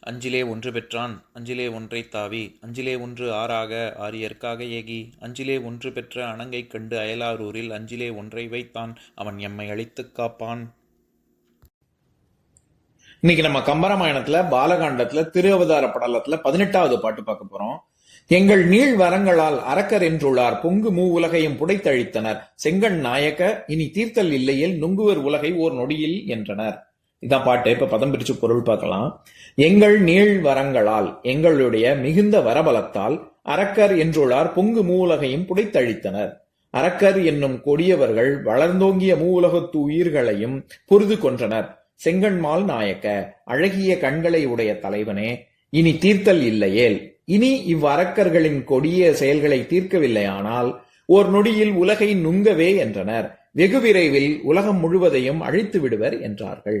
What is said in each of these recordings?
அஞ்சிலே ஒன்று பெற்றான் அஞ்சிலே ஒன்றை தாவி அஞ்சிலே ஒன்று ஆறாக ஆரியற்காக ஏகி அஞ்சிலே ஒன்று பெற்ற அணங்கை கண்டு அயலாரூரில் அஞ்சிலே ஒன்றை வைத்தான் அவன் எம்மை அழித்துக் காப்பான். இன்னைக்கு நம்ம கம்பராமாயணத்துல பாலகாண்டத்துல திரு அவதார படலத்துல பதினெட்டாவது பாட்டு பார்க்க போறோம். எங்கள் நீள் வரங்களால் அரக்கர் என்றுள்ளார் பொங்கு மூ உலகையும் புடைத்தழித்தனர். செங்கண் நாயக்க இனி தீர்த்தல் இல்லையில் நுங்குவர் உலகை ஓர் நொடியில் என்றனர். இதான் பாட்டு. இப்ப பதம் பிரிச்சு பொருள் பார்க்கலாம். எங்கள் நீள் வரங்களால் எங்களுடைய மிகுந்த வரபலத்தால் அரக்கர் என்றுள்ளார் பொங்கு மூலகையும் புடைத்தழித்தனர். அரக்கர் என்னும் கொடியவர்கள் வளர்ந்தோங்கிய மூலகத்து உயிர்களையும் பொருது கொன்றனர். செங்கண்மால் நாயக்க அழகிய கண்களை உடைய தலைவனே இனி தீர்த்தல் இல்லையேல் இனி இவ்வரக்கர்களின் கொடிய செயல்களை தீர்க்கவில்லையானால் ஓர் நொடியில் உலகை நுங்கவே என்றனர். வெகு விரைவில் உலகம் முழுவதையும் அழித்து விடுவர் என்றார்கள்.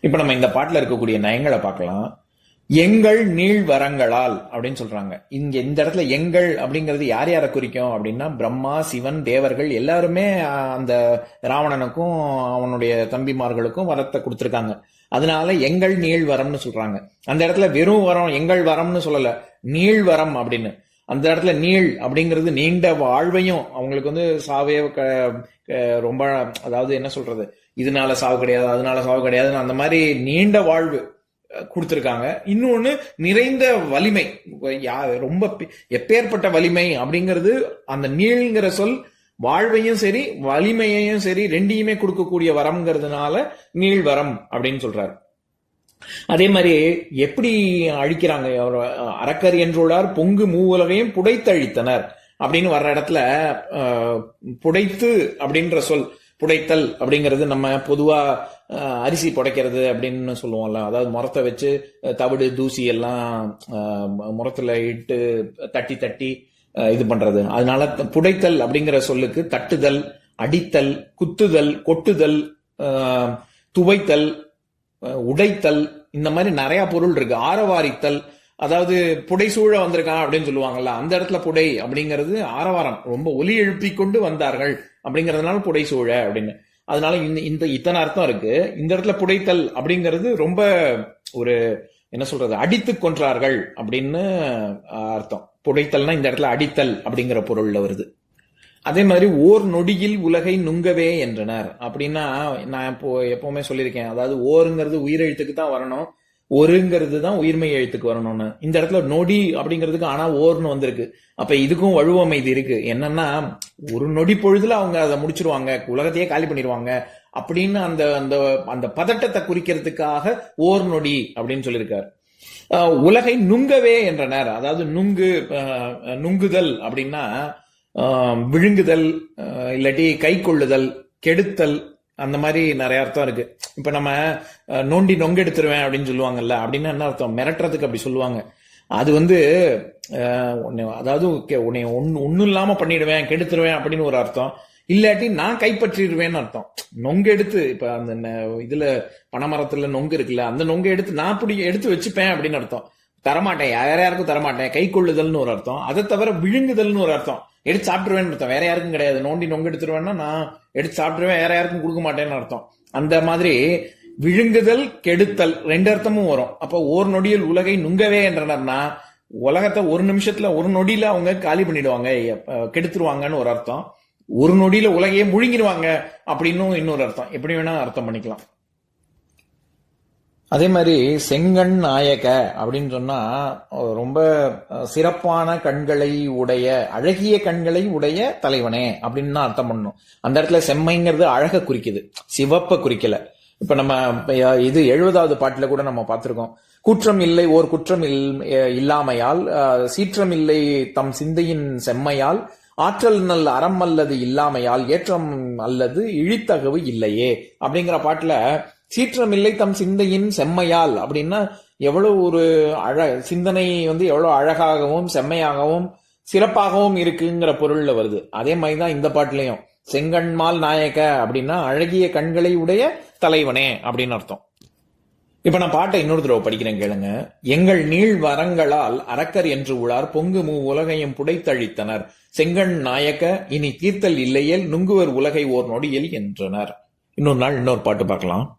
இப்ப நம்ம இந்த பாட்டுல இருக்கக்கூடிய நயங்களை பார்க்கலாம். எங்கள் நீள் வரங்களால் அப்படின்னு சொல்றாங்க. இங்க இந்த இடத்துல எங்கள் அப்படிங்கிறது யார் யாரை குறிக்கும் அப்படின்னா பிரம்மா சிவன் தேவர்கள் எல்லாருமே அந்த ராவணனுக்கும் அவனுடைய தம்பிமார்களுக்கும் வரத்தை கொடுத்திருக்காங்க. அதனால எங்கள் நீள் வரம்னு சொல்றாங்க. அந்த இடத்துல வெறும் வரம் எங்கள் வரம்னு சொல்லல. நீள் வரம் அப்படின்னு. அந்த இடத்துல நீள் அப்படிங்கிறது நீண்ட வாழ்வையும் அவங்களுக்கு வந்து சாவே க- ரொம்ப அதாவது என்ன சொல்றது? இதனால சாவு கிடையாது அதனால சாவு கிடையாதுன்னு அந்த மாதிரி நீண்ட வாழ்வு கொடுத்துருக்காங்க கொடுத்திருக்காங்க. இன்னொன்னு நிறைந்த வலிமை. யா- ரொம்ப எப்பேற்பட்ட வலிமை அப்படிங்கிறது அந்த நீள்ங்கிற சொல் வாழ்வையும் சரி வலிமையையும் சரி ரெண்டையுமே கொடுக்கக்கூடிய வரம்ங்கிறதுனால நீள் வரம் அப்படின்னு சொல்றாரு. அதே மாதிரி எப்படி அழிக்கிறாங்க அவர் அரக்கர் என்றுள்ளார் பொங்கு மூவுலகையும் புடைத்தழித்தனர் அப்படின்னு வர்ற இடத்துல புடைத்து அப்படின்ற சொல் புடைத்தல் அப்படிங்கிறது நம்ம பொதுவா அரிசி புடைக்கிறது அப்படின்னு சொல்லுவோம்ல. அதாவது முரத்தை வச்சு தவிடு தூசி எல்லாம் முரத்தில் இட்டு தட்டி தட்டி இது பண்றது. அதனால புடைத்தல் அப்படிங்கிற சொல்லுக்கு தட்டுதல் அடித்தல் குத்துதல் கொட்டுதல் துவைத்தல் உடைத்தல் இந்த மாதிரி நிறைய பொருள் இருக்கு. ஆரவாரித்தல் அதாவது புடைசூழ வந்திருக்கான் அப்படின்னு சொல்லுவாங்கல்ல அந்த இடத்துல புடை அப்படிங்கிறது ஆரவாரம். ரொம்ப ஒலி எழுப்பி கொண்டு வந்தார்கள். அப்படிங்கறதுனால புடைசூழ அப்படின்னு. அதனால இந்த இந்த இத்தனை அர்த்தம் இருக்கு. இந்த இடத்துல புடைத்தல் அப்படிங்கிறது ரொம்ப ஒரு என்ன சொல்றது அடித்து கொன்றார்கள் அப்படின்னு அர்த்தம். புடைத்தல்னா இந்த இடத்துல அடித்தல் அப்படிங்கிற பொருள்ல வருது. அதே மாதிரி ஓர் நொடியில் உலகை நுங்கவே என்றனர். அப்படின்னா நான் இப்போ எப்பவுமே சொல்லியிருக்கேன். அதாவது ஓருங்கிறது உயிரெழுத்துக்கு தான் வரணும். ஒருங்கிறது தான் உயிர்மை எழுத்துக்கு வரணும்னு. இந்த இடத்துல நொடி அப்படிங்கிறதுக்கு ஆனா ஓர்னு வந்திருக்கு. அப்ப இதுக்கும் வழுவமை இது இருக்கு. என்னன்னா ஒரு நொடி பொழுதுல அவங்க அதை முடிச்சிருவாங்க உலகத்தையே காலி பண்ணிடுவாங்க அப்படின்னு அந்த அந்த அந்த பதட்டத்தை குறிக்கிறதுக்காக ஓர் நொடி அப்படின்னு சொல்லியிருக்காரு. உலகை நுங்கவே என்றனர். அதாவது நுங்கு நுங்குதல் அப்படின்னா விழுங்குதல் இல்லாட்டி கை கொள்ளுதல் கெடுத்தல் அந்த மாதிரி நிறைய அர்த்தம் இருக்கு. இப்ப நம்ம நோண்டி நொங்க எடுத்துருவேன் அப்படின்னு சொல்லுவாங்கல்ல அப்படின்னா என்ன அர்த்தம்? மிரட்டுறதுக்கு அப்படி சொல்லுவாங்க. அது வந்து அதாவது உன்னை ஒன்னு ஒன்னும் இல்லாம பண்ணிடுவேன் கெடுத்துருவேன் அப்படின்னு ஒரு அர்த்தம். இல்லாட்டி நான் கைப்பற்றிடுவேன்னு அர்த்தம். நொங்கு எடுத்து இப்ப அந்த ந- இதுல பனைமரத்துல நொங்கு இருக்குல்ல அந்த நொங்கு எடுத்து நான் பிடி எடுத்து வச்சுப்பேன் அப்படின்னு அர்த்தம். தரமாட்டேன். யார் யாருக்கும் தரமாட்டேன். கை கொள்ளுதல்னு ஒரு அர்த்தம். அதை தவிர விழுங்குதல்னு ஒரு அர்த்தம். எடுத்து சாப்பிட்டுருவேன்னு அர்த்தம். வேற யாருக்கும் கிடையாது. நோண்டி நொங்கு எடுத்துருவேன்னா நான் எடுத்து சாப்பிட்டுருவேன் வேற யாருக்கும் கொடுக்க மாட்டேன்னு அர்த்தம். அந்த மாதிரி விழுங்குதல் கெடுத்தல் ரெண்டு அர்த்தமும் வரும். அப்போ ஒரு நொடியில் உலகை நுங்கவே என்றனர்னா உலகத்தை ஒரு நிமிஷத்துல ஒரு நொடியில அவங்க காலி பண்ணிடுவாங்க கெடுத்துருவாங்கன்னு ஒரு அர்த்தம். ஒரு நொடியில உலகையே முழுங்கிடுவாங்க அப்படின்னும் இன்னொரு அர்த்தம். எப்படி வேணா அர்த்தம் பண்ணிக்கலாம். அதே மாதிரி செங்கண் நாயக அப்படின்னு சொன்னா ரொம்ப சிறப்பான கண்களை உடைய அழகிய கண்களை உடைய தலைவனே அப்படின்னு தான் அர்த்தம் பண்ணும் அந்த இடத்துல செம்மைங்கிறது அழக குறிக்குது. சிவப்ப குறிக்கல. இப்ப நம்ம இது எழுபதாவது பாட்டுல கூட நம்ம பார்த்திருக்கோம். குற்றம் இல்லை ஓர் குற்றம் இல்- இல்லாமையால் சீற்றம் இல்லை தம் சிந்தையின் செம்மையால் ஆற்றல் நல் அறம் அல்லது இல்லாமையால் ஏற்றம் அல்லது இழித்தகவு இல்லையே அப்படிங்கிற பாட்டுல சீற்றமில்லை தம் சிந்தையின் செம்மையால். அப்படின்னா எவ்வளவு ஒரு அழ சிந்தனை வந்து எவ்வளவு அழகாகவும் செம்மையாகவும் சிறப்பாகவும் இருக்குங்கிற பொருள்ல வருது. அதே மாதிரி தான் இந்த பாட்டுலையும். செங்கண்மால் நாயக அப்படின்னா அழகிய கண்களை உடைய தலைவனே அப்படின்னு அர்த்தம். இப்ப நான் பாட்டை இன்னொரு தடவை படிக்கிறேன் கேளுங்க. எங்கள் நீள் வரங்களால் அரக்கர் என்று உளார் பொங்கு மூ உலகையும் புடைத்தழித்தனர். செங்கண் நாயக்க இனி தீர்த்தல் இல்லையேல் நுங்குவர் உலகை ஓர் நொடியில் என்றனர். இன்னொரு நாள் இன்னொரு பாட்டு பார்க்கலாம்.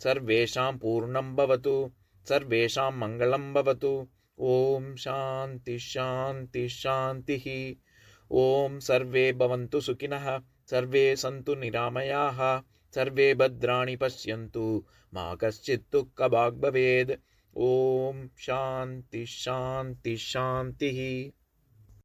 ಸರ್ವೇಷಾಂ ಪೂರ್ಣಂ ಭವತು ಸರ್ವೇಷಾಂ ಮಂಗಳಂ ಭವತು ಓಂ ಶಾಂತಿ ಶಾಂತಿ ಶಾಂತಿ ಓಂ ಸರ್ವೇ ಭವಂತು ಸುಖಿನಃ ಸರ್ವೇ ಸಂತು ನಿರಾಮಯಾಃ ಸರ್ವೇ ಭದ್ರಾಣಿ ಪಶ್ಯಂತು ಮಾ ಕಶ್ಚಿತ್ತು ಕಬಾಗ್ ಭವೇದ್ ಓಂ ಶಾಂತಿ ಶಾಂತಿ ಶಾಂತಿ